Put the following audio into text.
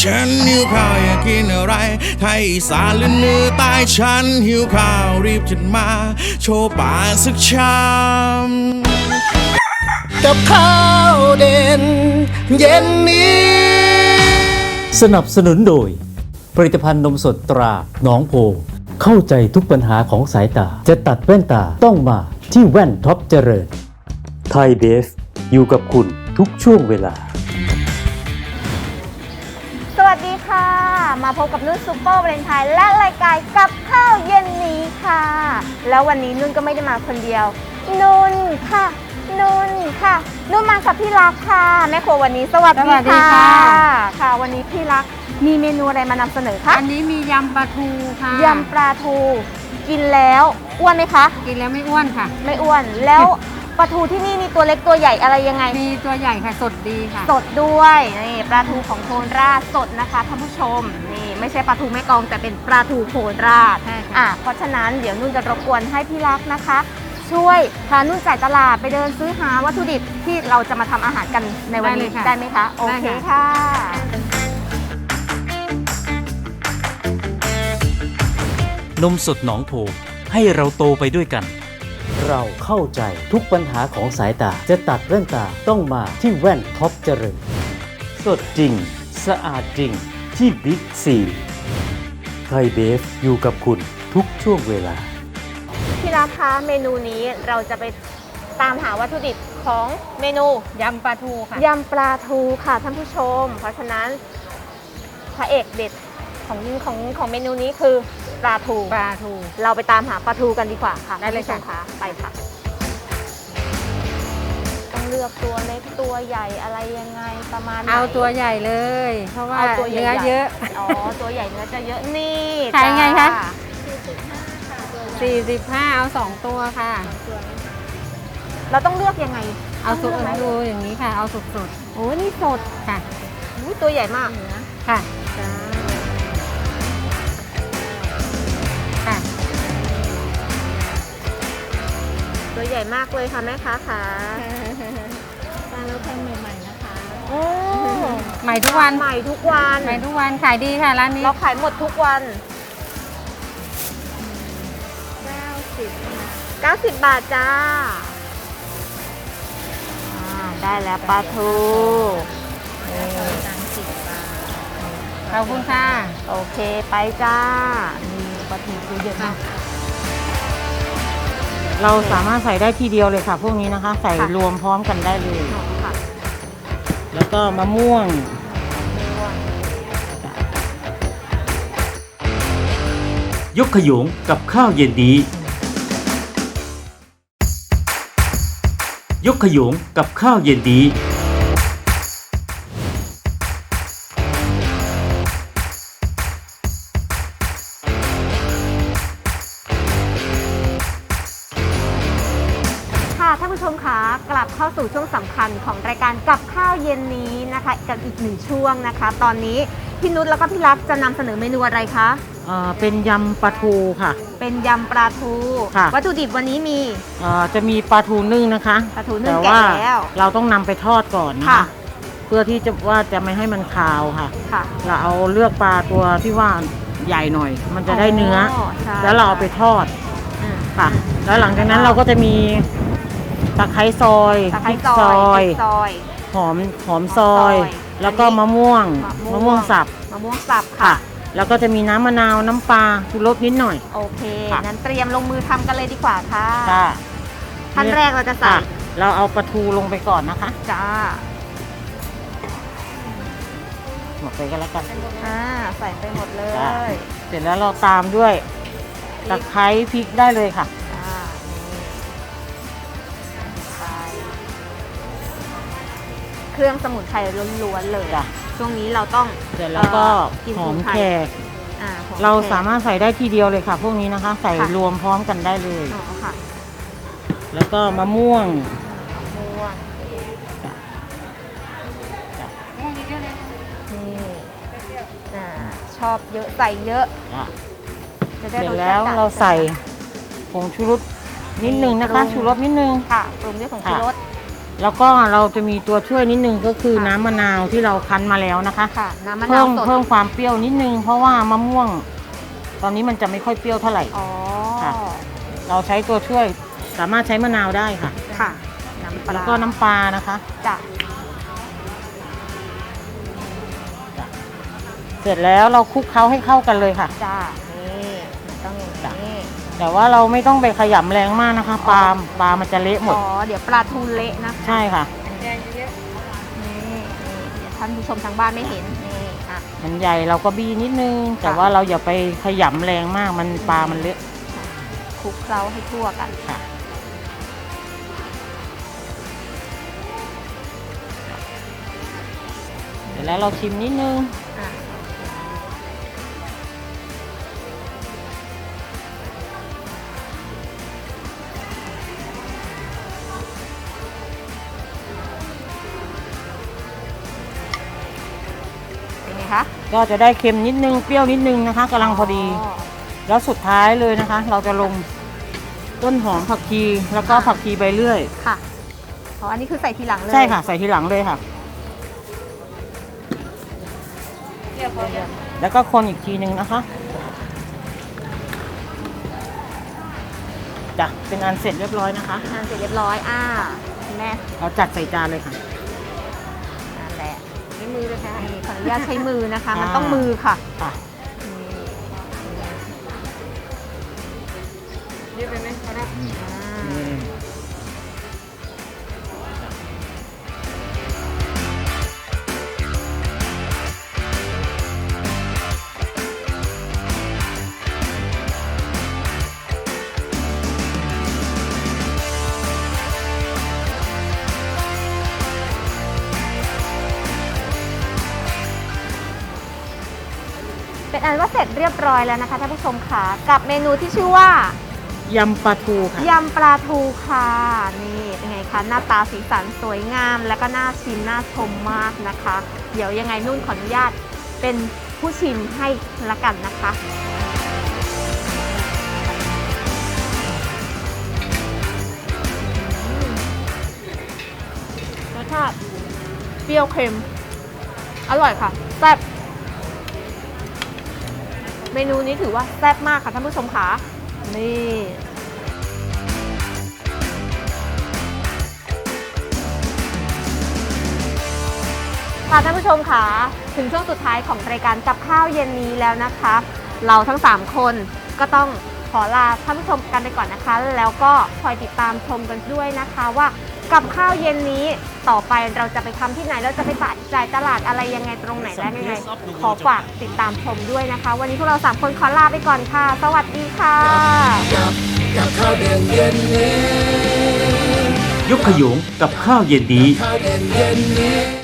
ฉันหิวข้าวอยากกินอะไร ไทยอีสานหรือเหนือใต้ฉันหิวข้าวรีบจัดมา โชว์ป่ากสักชามกับข้าวเด่น เย็นนี้ สนับสนุนโดย ผลิตภัณฑ์นมสดตราหนองโพ เข้าใจทุกปัญหาของสายตา จะตัดแว่นตาต้องมาที่แว่นท็อปเจริญ ไทยเบฟอยู่กับคุณทุกช่วงเวลาสวัส ดีค่ะ มาพบกับนุ่นซุปเปอร์วาเลนไทน์และรายการกับข้าวเย็นนี้ค่ะ แล้ววันนี้นุ่นก็ไม่ได้มาคนเดียว นุ่นค่ะ นุ่นค่ะ นุ่นมากับพี่รักค่ะแม่ครัววันนี้สวัสสวัดีสดีค่ะ ค่ะ ค่ะ วันนี้พี่รักมีเมนูอะไรมานำเสนอคะอันนี้มียำปลาทูค่ะยำปลาทู กินแล้วอ้วนไหมคะ กินแล้วไม่อ้วนค่ะ ไม่อ้วนแล้ว ปลาทูที่นี่มีตัวเล็กตัวใหญ่อะไรยังไง มีตัวใหญ่ค่ะสดดีค่ะ สดด้วยนี่ปลาทูของโคราชสดนะคะท่านผู้ชมนี่ไม่ใช่ปลาทูแม่กลองแต่เป็นปลาทูโคราชใช่ค่ะ อะเพราะฉะนั้นเดี๋ยวนุ่นจะรบกวนให้พี่รักนะคะ ช่วยพานุ่นจ่ายตลาดไปเดินซื้อหาวัตถุดิบที่เราจะมาทำอาหารกันในวันนี้ได้ไหมคะโอเคค่ะ นมสดหนองโพให้เราโตไปด้วยกัน เราเข้าใจทุกปัญหาของสายตา จะตัดแว่นตาต้องมาที่แว่นท็อปเจริญ สดจริง สะอาดจริงที่บิ๊กซีไทยเบฟอยู่กับคุณทุกช่วงเวลาพี่รักคะเมนูนี้เราจะไปตามหาวัตถุดิบของเมนูยำปลาทูค่ะยำปลาทูค่ะท่านผู้ชม เพราะฉะนั้นพระเอกเด็ดของของของเมนูนี้คือ ปลาทูปลาทู เราไปตามหาปลาทูกันดีกว่าค่ะได้เลยค่ะท่านผู้ชมคะไปค่ะ ต้องเลือกตัวเล็กตัวใหญ่อะไรยังไงประมาณไหน เอาตัวใหญ่เลย เพราะว่าเอาตัวใหญ่ เนื้อเยอะ อ๋อ ตัวใหญ่เนื้อจะเยอะนี่ขายไงคะ จ้า45 เอา2ตัวค่ะ เราต้องเลือกยังไงเอาสุต้กงลืกไหมดูอย่างนี้ค่ะ เอาสุกสดโอ้นี่สดๆค่ะ อุ๊ยตัวใหญ่มาก ค่ะค่ะ วใหญ่มากเลยค่ะแม่ค้าค่ะปลาเราแพงใหม่ๆนะคะโอ้ใหม่ทุกวันใหม่ทุกวันใหม่ทุกวันขายดีค่ะร้านนี้เราขายหมดทุกวัน90บาทจ้าอ่าได้แล้วปลาทูนี่ขอบคุณค่ะ โอเคไปจ้านี่ปลาทูคือเยอะมาก เราสามารถใส่ได้ทีเดียวเลยค่ะ พวกนี้นะคะ ใส่รวมพร้อมกันได้เลยอ๋อค่ะแล้วก็มะม่วง ยกขยงกับข้าวเย็นนี้ ยกขยงกับข้าวเย็นนี้ ผู้ชมคะกลับเข้าสู่ช่วงสำคัญของรายการกับข้าวเย็นนี้นะคะกับอีกหนึ่งช่วงนะคะ ตอนนี้พี่นุชแล้วก็พี่รักจะนำเสนอเมนูอะไรคะ เอ่อเป็นยำปลาทูค่ะ เป็นยำปลาทู ค่ะ วัตถุดิบวันนี้มี เอ่อจะมีปลาทูนึ่งนะคะปลาทูนึ่งแต่แกะว่าแล้ว เราต้องนำไปทอดก่อนนะค่ะ คะเพื่อที่จะว่าจะไม่ให้มันคาวค่ะ ค่ะเราเอาเลือกปลาตัวที่ว่าใหญ่หน่อย มันจะได้เนื้ออใช่แล้วเราเอาไปทอดอืมค่ะ แล้วหลังจากนั้นเราก็จะมี ตะไคร้ซอยตะไคร้พริกซซออยยพริกซอย หอมหอมซอยซอยแล้วก็อันนี้มะม่วงมะม่วงมะม่วงสับมะม่วงสับค่ะ ค่ะ แล้วก็จะมีน้ำมะนาวน้ำปลาชูรสนิดหน่อย โอเคค่ะงั้นเตรียมลงมือทำกันเลยดีกว่าค่ะค่ะขั้นแรกเราจะใส่ค่ะเราเอาปลาทูลงไปก่อนนะคะจ้าหมดไปก็แล้วกัน อ่าใส่ไปหมดเลจ้ะยเสร็จแล้วเราตามด้วยตะไคร้พริกได้เลยค่ะ รื่องสมุนไพรล้วนๆเลยจ้ะ ช่วงนี้เราต้องเสร็จแล้วก็เอ่อกินหอมสมุนไพรแขกอ่าหอมเราแขก สามารถใส่ได้ทีเดียวเลยค่ะ พวกนี้นะคะ ใส่ค่ะ รวมพร้อมกันได้เลย อ๋อค่ะแล้วก็มะม่วง ม่วงจ้ะนี่อ่าชอบเยอะใส่เยอะจ้ะจะได้เสร็จสชาติแล้วจัดเราใส่ผงชูรสนิดนึงนะคะปรุงชูรสนิดนึง ค่ะปรุงด้วยผงชูรส แล้วก็เราจะมีตัวช่วยนิดนึงก็คือค่ะน้ำมะนาวที่เราคั้นมาแล้วนะคะค่ะน้ำมะนาเพิ่วมสดเพิ่มความเปรี้ยวนิดนึง เพราะว่ามะม่วง ตอนนี้มันจะไม่ค่อยเปรี้ยวเท่าไหร่ อ๋อค่ะ เราใช้ตัวช่วยสามารถใช้มะนาวได้ค่ะ ค่ะน้ำปลาแล้วก็น้ำปลานะคะ จ้ะเสร็จแล้วเราคลุกเคล้าให้เข้ากันเลยค่ะ จ้านี่มันต้องอย่างนี้ แต่ว่าเราไม่ต้องไปขยำแรงมากนะคะปลาปลามันจะเละหมด อ๋อ เดี๋ยวปลาทูเละนะคะใช่ค่ะ นี่นี่เดี๋ยวท่านผู้ชมทางบ้านไม่เห็น นี่อะ มันใหญ่เราก็บีนิดนึง แต่ว่าเราอย่าไปขยำแรงมากมันปลามันเละคลุกเคล้าให้ทั่วกัน ค่ะเสร็จแล้วเราชิมนิดนึง อะ ก็จะได้เค็มนิดนึงเปรี้ยวนิดนึงนะคะกำลังพอดี แล้วสุดท้ายเลยนะคะ เราจะลงต้นหอมผักชีแล้วก็ผักชีใบเลื่อย ค่ะอ๋ออันนี้คือใส่ทีหลังเลยใช่ค่ะ ใส่ทีหลังเลยค่ะแล้วก็คนอีกทีนึงนะคะจ้ะเป็นอันเสร็จเรียบร้อยนะคะ ทานเสร็จเรียบร้อยอ่าคุณแม่ เราจัดใส่จานเลยค่ะ นี่ขออนุญาตใช้มือนะคะอ่ามัมันต้องมือค่ะค่ะเรียบไปไหมพอแล้ว เป็นอันว่าเสร็จเรียบร้อยแล้วนะคะท่านผู้ชมค่ะ กับเมนูที่ชื่อว่ายำปลาทูค่ะยำปลาทูค่ะนี่เป็นไงคะหน้าตาสีสันสวยงาม แล้วก็น่าชิมน่าชมมากนะคะ เดี๋ยวยังไงนุ่นขออนุญาตเป็นผู้ชิมให้ละกันนะคะรสชาติเปรี้ยวเค็ม อร่อยค่ะแซ่บ เมนูนี้ถือว่าแซ่บมากค่ะท่านผู้ชมค่ะนี่ค่ะท่านผู้ชมค่ะถึงช่วงสุดท้ายของรายการกับข้าวเย็นนี้แล้วนะคะ เราทั้ง 3 คนก็ต้องขอลาท่านผู้ชมกันไปก่อนนะคะ แล้วก็คอยติดตามชมกันด้วยนะคะว่า กับข้าวเย็นนี้ต่อไปเราจะไปทำที่ไหนเราจะไปจ่ายตลาดอะไรยังไงตรงไหนได้ยังไง ขอฝากติดตามชมด้วยนะคะ วันนี้พวกเราสามคนขอลาไปก่อนค่ะ สวัสดีค่ะ กับข้าวเด่นเย็นนี้ยกขยงกับข้าวเย็นนี้ ข้าวเด่นเย็นนี้